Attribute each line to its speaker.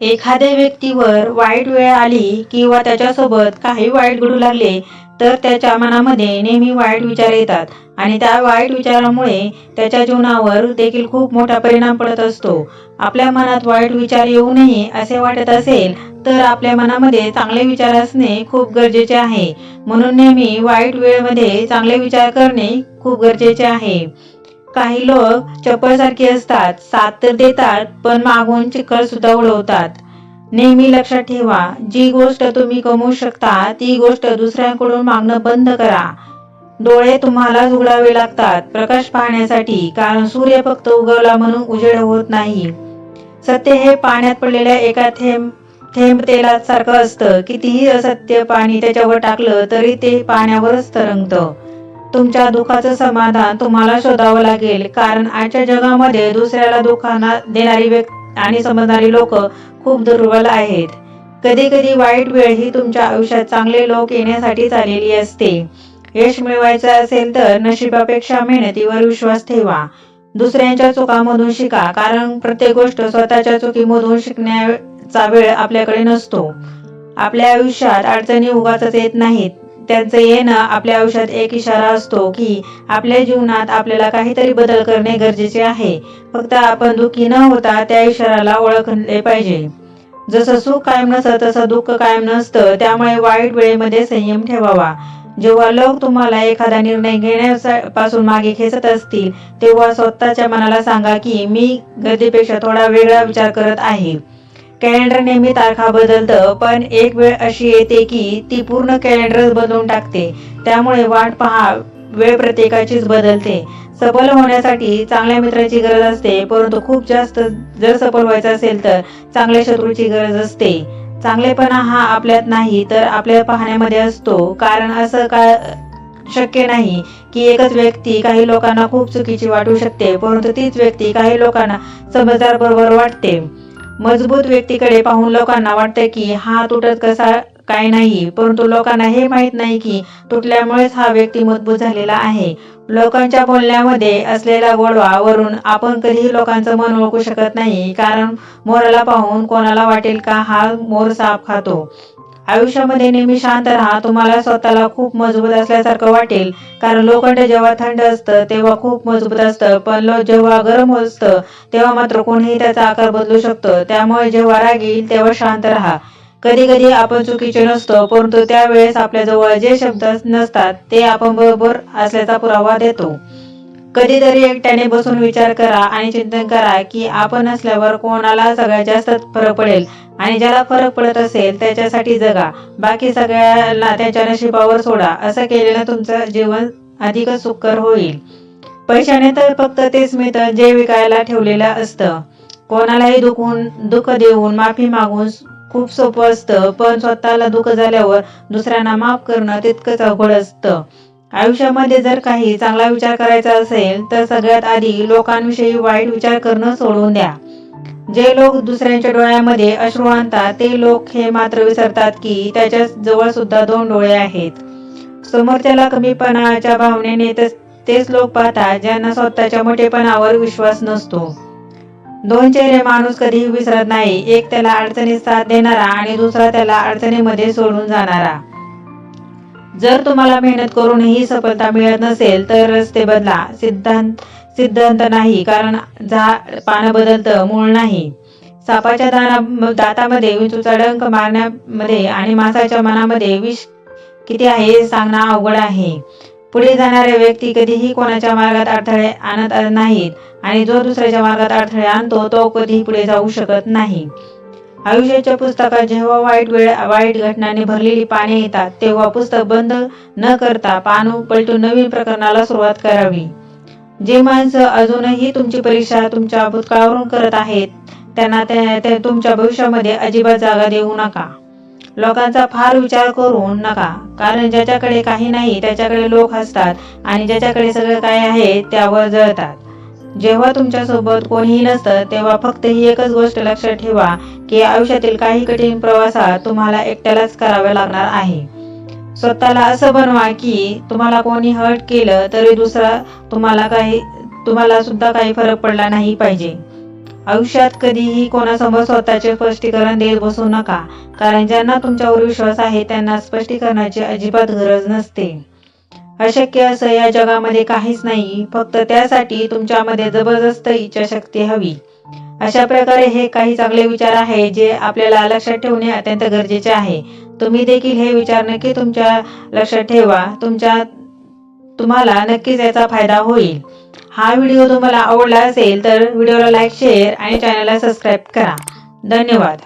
Speaker 1: एखाद्या व्यक्तीवर वाईट वेळ आली किंवा त्याच्यासोबत काही वाईट घडू लागले तर त्याच्या मनामध्ये नेहमी वाईट विचार येतात. आणि त्या वाईट विचारामुळे त्याच्या जीवनावर देखील खूप मोठा परिणाम पडत असतो. आपल्या मनात वाईट विचार येऊ नये असे वाटत असेल तर आपल्या मनामध्ये चांगले विचार असणे खूप गरजेचे आहे. म्हणून नेहमी वाईट वेळेमध्ये चांगले विचार करणे खूप गरजेचे आहे. काही लोक चप्पलसारखे असतात साथ तर देतात पण मागून चिखल सुद्धा उडवतात. नेहमी लक्षात ठेवा जी गोष्ट तुम्ही कमवू शकता ती गोष्ट दुसऱ्यांकडून मागणं बंद करा. डोळे तुम्हाला उघडावे लागतात प्रकाश पाहण्यासाठी कारण सूर्य फक्त उगवला म्हणून उजेड होत नाही. सत्य हे पाण्यात पडलेल्या एका थेंब थेंब तेलात सारखं असतं. कितीही असत्य पाणी त्याच्यावर टाकलं तरी ते पाण्यावरच तरंगतं. तुमच्या दुःखाचं समाधान तुम्हाला शोधावं लागेल. कारण आजच्या जगामध्ये दुसऱ्याला दुःखांना देणारी व्यक्ती आणि समजणारी लोक खूप दुर्बल आहेत. कधी कधी वाईट वेळ ही तुमच्या आयुष्यात चांगले लोक येण्यासाठी चाललेली असते. यश मिळवायचं असेल तर नशिबापेक्षा मेहनतीवर विश्वास ठेवा. दुसऱ्यांच्या चुकामधून शिका कारण प्रत्येक गोष्ट स्वतःच्या चुकीमधून शिकण्याचा वेळ आपल्याकडे नसतो. आपल्या आयुष्यात अडचणी उगाच येत नाहीत. त्यांचं येणं आपल्या आयुष्यात एक इशारा असतो की आपल्या जीवनात आपल्याला काहीतरी बदल करणे गरजेचे आहे. फक्त आपण दुःखी न होता त्या इशाराला ओळखले पाहिजे. जसं सुख कायम नसतं तसं दुःख कायम नसतं त्यामुळे वाईट वेळेमध्ये संयम ठेवावा. जेव्हा लोक तुम्हाला एखादा निर्णय घेण्यापासून मागे खेचत असतील तेव्हा स्वतःच्या मनाला सांगा की मी गर्दीपेक्षा थोडा वेगळा विचार करत आहे. कॅलेंडर नेहमी तारखा बदलतं पण एक वेळ अशी येते की ती पूर्ण कॅलेंडर बदलून टाकते. त्यामुळे वाट पहा वेळ प्रत्येकाचीच बदलते. सफल होण्यासाठी चांगल्या मित्राची गरज असते परंतु खूप जास्त जर सफल व्हायचं असेल तर चांगल्या शत्रूची गरज असते. चांगलेपणा हा आपल्यात नाही तर आपल्या पाहण्यामध्ये असतो. कारण असं का शक्य नाही की एकच व्यक्ती काही लोकांना खूप चुकीची वाटू शकते परंतु तीच व्यक्ती काही लोकांना समजदार बरोबर वाटते. मजबूत व्यक्तीकडे पाहून लोकांना वाटतं की हा तुटत कसा काय नाही परंतु लोकांना हे माहीत नाही की तुटल्यामुळेच हा व्यक्ती मजबूत झालेला आहे. लोकांच्या बोलण्यामध्ये असलेला गोडवा वरून आपण कधीही लोकांचं मन ओळखू शकत नाही कारण मोराला पाहून कोणाला वाटेल का हा मोर साप खातो. आयुष्यामध्ये नेहमी शांत राहा. तुम्हाला स्वतःला खूप मजबूत असल्यासारखं वाटेल. कारण लोखंड जेव्हा थंड असतं तेव्हा खूप मजबूत असतं. पण लो जेव्हा गरम असतं तेव्हा मात्र कोणीही त्याचा आकार बदलू शकतो. त्यामुळे जेव्हा राग येईल तेव्हा शांत राहा. कधी कधी आपण चुकीचे नसतो परंतु त्यावेळेस आपल्याजवळ जे शब्द नसतात ते आपण बरोबर असल्याचा पुरावा देतो. कधीतरी एकट्याने बसून विचार करा आणि चिंतन करा की आपण असल्यावर कोणाला सगळ्यात जास्त फरक पडेल. आणि ज्याला फरक पडत असेल त्याच्यासाठी जगा. बाकी सगळ्याला त्याच्या नशिबावर सोडा. असं केलेलं तुमचं जीवन अधिकच सुखकर होईल. पैशाने तर फक्त तेच मिळतं जे विकायला ठेवलेलं असतं. कोणालाही दुखून दुःख देऊन माफी मागून खूप सोपं असतं पण स्वतःला दुःख झाल्यावर दुसऱ्यांना माफ करणं तितकंच अवघड असतं. आयुष्यामध्ये जर काही चांगला विचार करायचा असेल तर सगळ्यात आधी लोकांविषयी वाईट विचार करणं सोडून द्या. जे लोक दुसऱ्यांच्या डोळ्यामध्ये अश्रू आणतात ते लोक हे मात्र विसरतात की त्याच्याजवळ सुद्धा दोन डोळे आहेत. समोरच्याला कमीपणाच्या भावनेने तेच लोक पाहतात ज्यांना स्वतःच्या मोठेपणावर विश्वास नसतो. दोन चेहरे माणूस कधीही विसरत नाही एक त्याला अडचणीत साथ देणारा आणि दुसरा त्याला अडचणीमध्ये सोडून जाणारा. जर तुम्हाला मेहनत करूनही सफलता मिळत नसेल तर रस्ते बदला. सिद्धांत सिद्धांत नाही कारण झाड पानं बदलतं मूळ नाही. सापाच्या दाना दातामध्ये विंचूचा डंक मारण्यामध्ये आणि मासाच्या मनामध्ये विष किती आहे हे सांगणं अवघड आहे. पुढे जाणारे व्यक्ती कधीही कोणाच्या मार्गात अडथळे आणत नाहीत आणि जो दुसऱ्याच्या मार्गात अडथळे आणतो तो कधीही पुढे जाऊ शकत नाही. आयुष्याच्या पुस्तकात जेव्हा वाईट वेळ वाईट घटनांनी भरलेली पाने येतात तेव्हा पुस्तक बंद न करता पान पलटून नवीन प्रकरणाला सुरुवात करावी. जे माणसं अजूनही तुमची परीक्षा तुमच्या भूतकाळावरून करत आहेत त्यांना ते तुमच्या भविष्यामध्ये अजिबात जागा देऊ नका. लोकांचा फार विचार करू नका कारण ज्याच्याकडे काही नाही त्याच्याकडे लोक हसतात आणि ज्याच्याकडे सगळं काय आहे त्यावर जळतात. जेव्हा तुमच्यासोबत कोणीही नसतं तेव्हा फक्त ही एकच गोष्ट लक्षात ठेवा की आयुष्यातील काही कठीण प्रवासात तुम्हाला एकट्यालाच करावे लागणार आहे. स्वतःला असं बनवा की तुम्हाला कोणी हर्ट केलं तरी दुसरा तुम्हाला काही तुम्हाला सुद्धा काही फरक पडला नाही पाहिजे. आयुष्यात कधीही कोणासमोर स्वतःचे स्पष्टीकरण देत बसू नका कारण ज्यांना तुमच्यावर विश्वास आहे त्यांना स्पष्टीकरणाची अजिबात गरज नसते. अशक्य असं या जगामध्ये काहीच नाही फक्त त्यासाठी तुमच्यामध्ये जबरदस्त इच्छाशक्ती हवी. अशा प्रकारे हे काही चांगले विचार आहे जे आपल्याला लक्षात ठेवणे अत्यंत गरजेचे आहे. तुम्ही देखील हे विचार नक्की तुमच्या लक्षात ठेवा. तुमच्या तुम्हाला नक्कीच याचा फायदा होईल. हा व्हिडिओ तुम्हाला आवडला असेल तर व्हिडिओला लाईक शेअर आणि चॅनलला सबस्क्राईब करा. धन्यवाद.